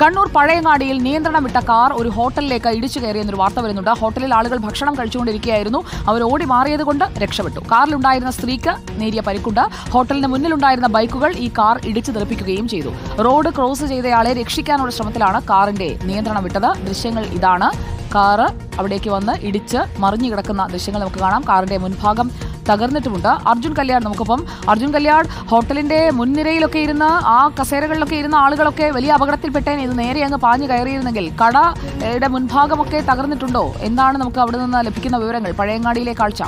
കണ്ണൂർ പഴയങ്ങാടിയിൽ നിയന്ത്രണം വിട്ട കാർ ഒരു ഹോട്ടലിലേക്ക് ഇടിച്ചു കയറിയെന്നൊരു വാർത്ത വരുന്നുണ്ട്. ഹോട്ടലിൽ ആളുകൾ ഭക്ഷണം കഴിച്ചുകൊണ്ടിരിക്കുകയായിരുന്നു. അവർ ഓടി മാറിയതുകൊണ്ട് രക്ഷപ്പെട്ടു. കാറിലുണ്ടായിരുന്ന സ്ത്രീക്ക് നേരിയ പരിക്കുണ്ട്. ഹോട്ടലിന് മുന്നിലുണ്ടായിരുന്ന ബൈക്കുകൾ ഈ കാർ ഇടിച്ചു തെറിപ്പിക്കുകയും ചെയ്തു. റോഡ് ക്രോസ് ചെയ്തയാളെ രക്ഷിക്കാനുള്ള ശ്രമത്തിലാണ് കാറിന്റെ നിയന്ത്രണം വിട്ടത് ദൃശ്യങ്ങൾ ഇതാണ്. കാറ് അവിടേക്ക് വന്ന് ഇടിച്ച് മറിഞ്ഞു കിടക്കുന്ന ദൃശ്യങ്ങൾ നമുക്ക് കാണാം. കാറിന്റെ മുൻഭാഗം തകർന്നിട്ടുമുണ്ട്. അർജുൻ കല്യാൺ നമുക്കിപ്പം അർജുൻ കല്യാൺ ഹോട്ടലിന്റെ മുൻനിരയിലൊക്കെ ഇരുന്ന് ആ കസേരകളിലൊക്കെ ഇരുന്ന ആളുകളൊക്കെ വലിയ അപകടത്തിൽപ്പെട്ടേനെ. ഇത് നേരെ അങ്ങ് പാഞ്ഞു കയറിയിരുന്നെങ്കിൽ കടയുടെ മുൻഭാഗമൊക്കെ തകർന്നിട്ടുണ്ടോ? എന്താണ് നമുക്ക് അവിടെ നിന്ന് ലഭിക്കുന്ന വിവരങ്ങൾ? പഴയങ്ങാടിയിലെ കാഴ്ച.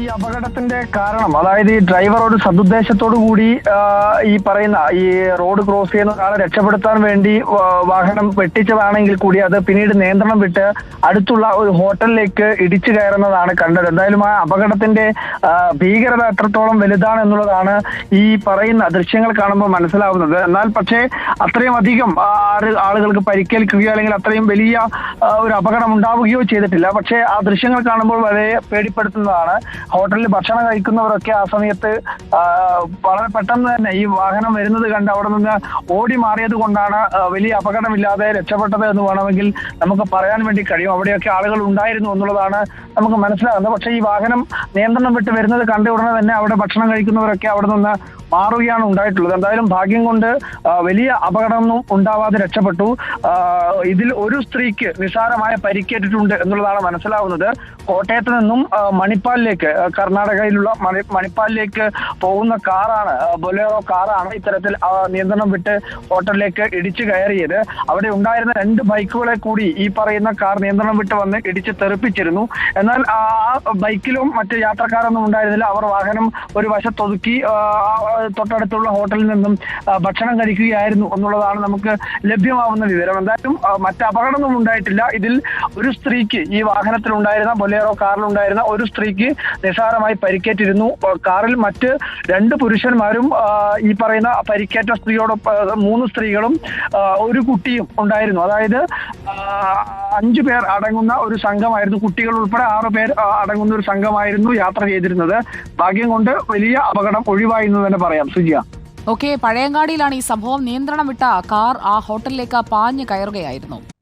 ഈ അപകടത്തിന്റെ കാരണം അതായത് ഈ ഡ്രൈവർ ഒരു സതുദ്ദേശത്തോടു കൂടി ഈ പറയുന്ന ഈ റോഡ് ക്രോസ് ചെയ്യുന്ന ഒരാളെ രക്ഷപ്പെടുത്താൻ വേണ്ടി വാഹനം വെട്ടിച്ചതാണെങ്കിൽ കൂടി അത് പിന്നീട് നിയന്ത്രണം വിട്ട് അടുത്തുള്ള ഒരു ഹോട്ടലിലേക്ക് ഇടിച്ചു കയറുന്നതാണ് കണ്ടത്. എന്തായാലും ആ അപകടത്തിന്റെ ഭീകരത എത്രത്തോളം വലുതാണ് എന്നുള്ളതാണ് ഈ പറയുന്ന ദൃശ്യങ്ങൾ കാണുമ്പോൾ മനസ്സിലാവുന്നത്. എന്നാൽ പക്ഷേ അത്രയും അധികം ആളുകൾക്ക് പരിക്കേൽക്കുകയോ അല്ലെങ്കിൽ അത്രയും വലിയ ഒരു അപകടം ഉണ്ടാവുകയോ ചെയ്തിട്ടില്ല. പക്ഷേ ആ ദൃശ്യങ്ങൾ കാണുമ്പോൾ വളരെ പേടിപ്പെടുത്തുന്നതാണ് ഹോട്ടലിൽ ഭക്ഷണം കഴിക്കുന്നവരൊക്കെ ആ സമയത്ത് വളരെ പെട്ടെന്ന് തന്നെ ഈ വാഹനം വരുന്നത് കണ്ട് അവിടെ നിന്ന് ഓടി മാറിയത് കൊണ്ടാണ് വലിയ അപകടമില്ലാതെ രക്ഷപ്പെട്ടത് എന്ന് വേണമെങ്കിൽ നമുക്ക് പറയാൻ വേണ്ടി കഴിയും. അവിടെയൊക്കെ ആളുകൾ ഉണ്ടായിരുന്നു എന്നുള്ളതാണ് നമുക്ക് മനസ്സിലാകുന്നത്. പക്ഷേ ഈ വാഹനം നിയന്ത്രണം വിട്ട് വരുന്നത് കണ്ട ഉടനെ തന്നെ അവിടെ ഭക്ഷണം കഴിക്കുന്നവരൊക്കെ അവിടെ നിന്ന് മാറുകയാണ് ഉണ്ടായിട്ടുള്ളത്. എന്തായാലും ഭാഗ്യം കൊണ്ട് വലിയ അപകടമൊന്നും ഉണ്ടാവാതെ രക്ഷപ്പെട്ടു. ഇതിൽ ഒരു സ്ത്രീക്ക് നിസാരമായ പരിക്കേറ്റിട്ടുണ്ട് എന്നുള്ളതാണ് മനസ്സിലാവുന്നത്. കോട്ടയത്ത് നിന്നും മണിപ്പാലിലേക്ക് കർണാടകയിലുള്ള മണി മണിപ്പാലിലേക്ക് പോകുന്ന കാറാണ് ബൊലേറോ കാറാണ് ഇത്തരത്തിൽ നിയന്ത്രണം വിട്ട് ഹോട്ടലിലേക്ക് ഇടിച്ചു കയറിയത്. അവിടെ ഉണ്ടായിരുന്ന രണ്ട് ബൈക്കുകളെ കൂടി ഈ പറയുന്ന കാർ നിയന്ത്രണം വിട്ട് വന്ന് ഇടിച്ച് തെറിപ്പിച്ചിരുന്നു. എന്നാൽ ആ ബൈക്കിലും മറ്റ് യാത്രക്കാരൊന്നും ഉണ്ടായിരുന്നില്ല. അവർ വാഹനം ഒരു വശത്തൊതുക്കി തൊട്ടടുത്തുള്ള ഹോട്ടലിൽ നിന്നും ഭക്ഷണം കഴിക്കുകയായിരുന്നു എന്നുള്ളതാണ് നമുക്ക് ലഭ്യമാവുന്ന വിവരം. എന്തായാലും മറ്റു അപകടമൊന്നും ഉണ്ടായിട്ടില്ല. ഇതിൽ ഒരു സ്ത്രീക്ക് ഈ വാഹനത്തിൽ ഉണ്ടായിരുന്ന ബൊലേറോ കാറിലുണ്ടായിരുന്ന ഒരു സ്ത്രീക്ക് നിസാരമായി പരിക്കേറ്റിരുന്നു. കാറിൽ മറ്റ് രണ്ട് പുരുഷന്മാരും ഈ പറയുന്ന പരിക്കേറ്റ സ്ത്രീയോടൊപ്പം മൂന്ന് സ്ത്രീകളും ഒരു കുട്ടിയും ഉണ്ടായിരുന്നു. അതായത് അഞ്ചു പേർ അടങ്ങുന്ന ഒരു സംഘമായിരുന്നു. കുട്ടികൾ ഉൾപ്പെടെ ആറു പേർ അടങ്ങുന്ന ഒരു സംഘമായിരുന്നു യാത്ര ചെയ്തിരുന്നത്. ഭാഗ്യം കൊണ്ട് വലിയ അപകടം ഒഴിവായി എന്ന് തന്നെ പറയാം. സുജിയ. ഓക്കെ പഴയങ്ങാടിയിലാണ് ഈ സംഭവം. നിയന്ത്രണം വിട്ട കാർ ആ ഹോട്ടലിലേക്ക് പാഞ്ഞു കയറുകയായിരുന്നു.